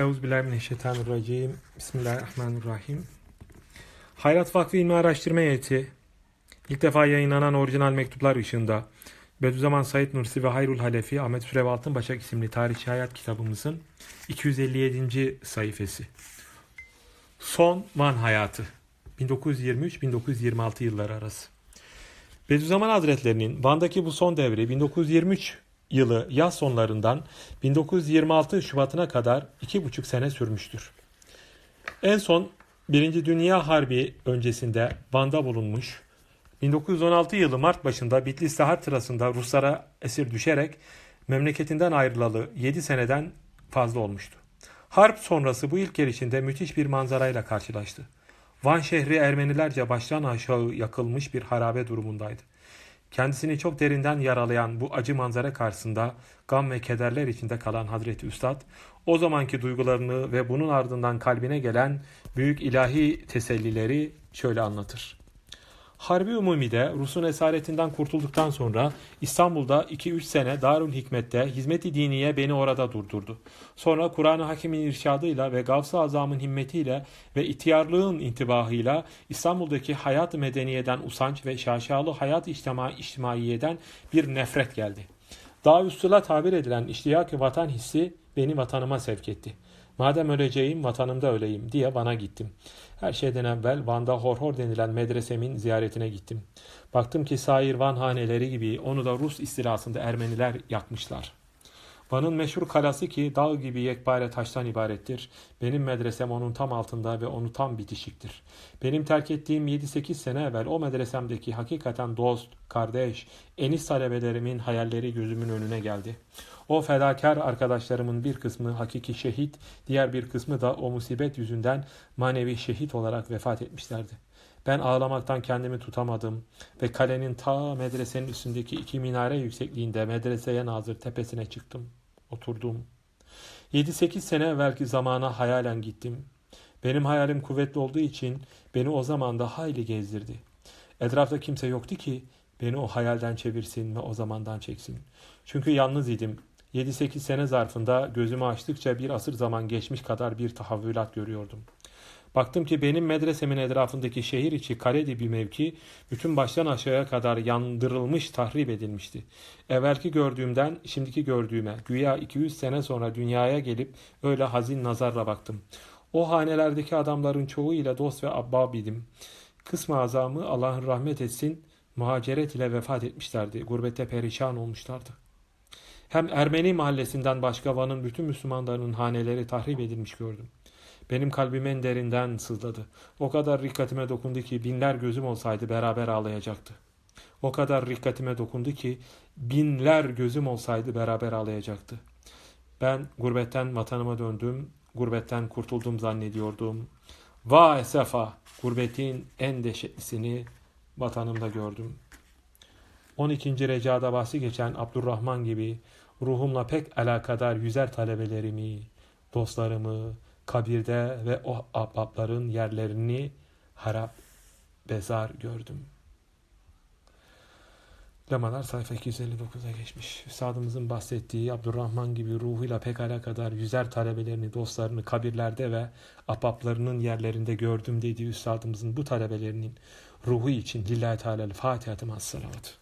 Euzubillahimineşşeytanirracim. Bismillahirrahmanirrahim. Hayrat Vakfı İlmi Araştırma Heyeti ilk defa yayınlanan orijinal mektuplar ışığında Bediüzzaman Said Nursi ve Hayrul Halefi Ahmet Sürev Altınbaşak isimli tarihçi hayat kitabımızın 257. sayfası. Son Van Hayatı 1923-1926 yılları arası. Bediüzzaman Hazretlerinin Van'daki bu son devri 1923 yılı yaz sonlarından 1926 Şubat'ına kadar iki buçuk sene sürmüştür. En son Birinci Dünya Harbi öncesinde Van'da bulunmuş, 1916 yılı Mart başında Bitlis'te harp sırasında Ruslara esir düşerek memleketinden ayrılalı 7 seneden fazla olmuştu. Harp sonrası bu ilk gelişinde müthiş bir manzarayla karşılaştı. Van şehri Ermenilerce baştan aşağı yakılmış bir harabe durumundaydı. Kendisini çok derinden yaralayan bu acı manzara karşısında gam ve kederler içinde kalan Hazreti Üstad, o zamanki duygularını ve bunun ardından kalbine gelen büyük ilahi tesellileri şöyle anlatır. Harbi Umumi'de Rus'un esaretinden kurtulduktan sonra İstanbul'da 2-3 sene Darül Hikmet'te hizmeti diniye beni orada durdurdu. Sonra Kur'an-ı Hakim'in irşadıyla ve Gavs-ı Azam'ın himmetiyle ve ihtiyarlığın intibahıyla İstanbul'daki hayat medeniyeden usanç ve şaşalı hayat içtima içtimaiyeden bir nefret geldi. Daha üstüla tabir edilen iştiyak vatan hissi beni vatanıma sevk etti. Madem öleceğim vatanımda öleyim diye Van'a gittim. Her şeyden evvel Van'da Horhor denilen medresemin ziyaretine gittim. Baktım ki sair Van haneleri gibi onu da Rus istilasında Ermeniler yakmışlar. Van'ın meşhur kalası ki dağ gibi yekpare taştan ibarettir. Benim medresem onun tam altında ve onu tam bitişiktir. Benim terk ettiğim 7-8 sene evvel o medresemdeki hakikaten dost, kardeş, enis talebelerimin hayalleri gözümün önüne geldi. O fedakar arkadaşlarımın bir kısmı hakiki şehit, diğer bir kısmı da o musibet yüzünden manevi şehit olarak vefat etmişlerdi. Ben ağlamaktan kendimi tutamadım ve kalenin ta medresenin üstündeki iki minare yüksekliğinde medreseye nazır tepesine çıktım. Oturdum. 7-8 sene evvelki zamana hayalen gittim. Benim hayalim kuvvetli olduğu için beni o zaman da hayli gezdirdi. Etrafta kimse yoktu ki beni o hayalden çevirsin ve o zamandan çeksin. Çünkü yalnız idim. 7-8 sene zarfında gözümü açtıkça bir asır zaman geçmiş kadar bir tahavvülat görüyordum. Baktım ki benim medresemin etrafındaki şehir içi kare bir mevki bütün baştan aşağıya kadar yandırılmış, tahrip edilmişti. Evvelki gördüğümden şimdiki gördüğüme, güya 200 sene sonra dünyaya gelip öyle hazin nazarla baktım. O hanelerdeki adamların çoğu ile dost ve abbab idim. Kısmı azamı Allah'ın rahmet etsin, muhaceret ile vefat etmişlerdi. Gurbette perişan olmuşlardı. Hem Ermeni mahallesinden başka Van'ın bütün Müslümanlarının haneleri tahrip edilmiş gördüm. Benim kalbim en derinden sızladı. O kadar rikkatime dokundu ki binler gözüm olsaydı beraber ağlayacaktı. O kadar rikkatime dokundu ki binler gözüm olsaydı beraber ağlayacaktı. Ben gurbetten vatanıma döndüm, gurbetten kurtuldum zannediyordum. Vay sefa, gurbetin en dehşetlisini vatanımda gördüm. 12. Recada bahsi geçen Abdurrahman gibi ruhumla pek alakadar yüzer talebelerimi, dostlarımı, kabirde ve o ahbapların yerlerini harap, bezar gördüm. Lemalar sayfa 259'a geçmiş. Üstadımızın bahsettiği Abdurrahman gibi ruhuyla pek alakadar yüzer talebelerini, dostlarını kabirlerde ve ahbaplarının yerlerinde gördüm dediği üstadımızın bu talebelerinin ruhu için Lillahi Teala'l Salavat.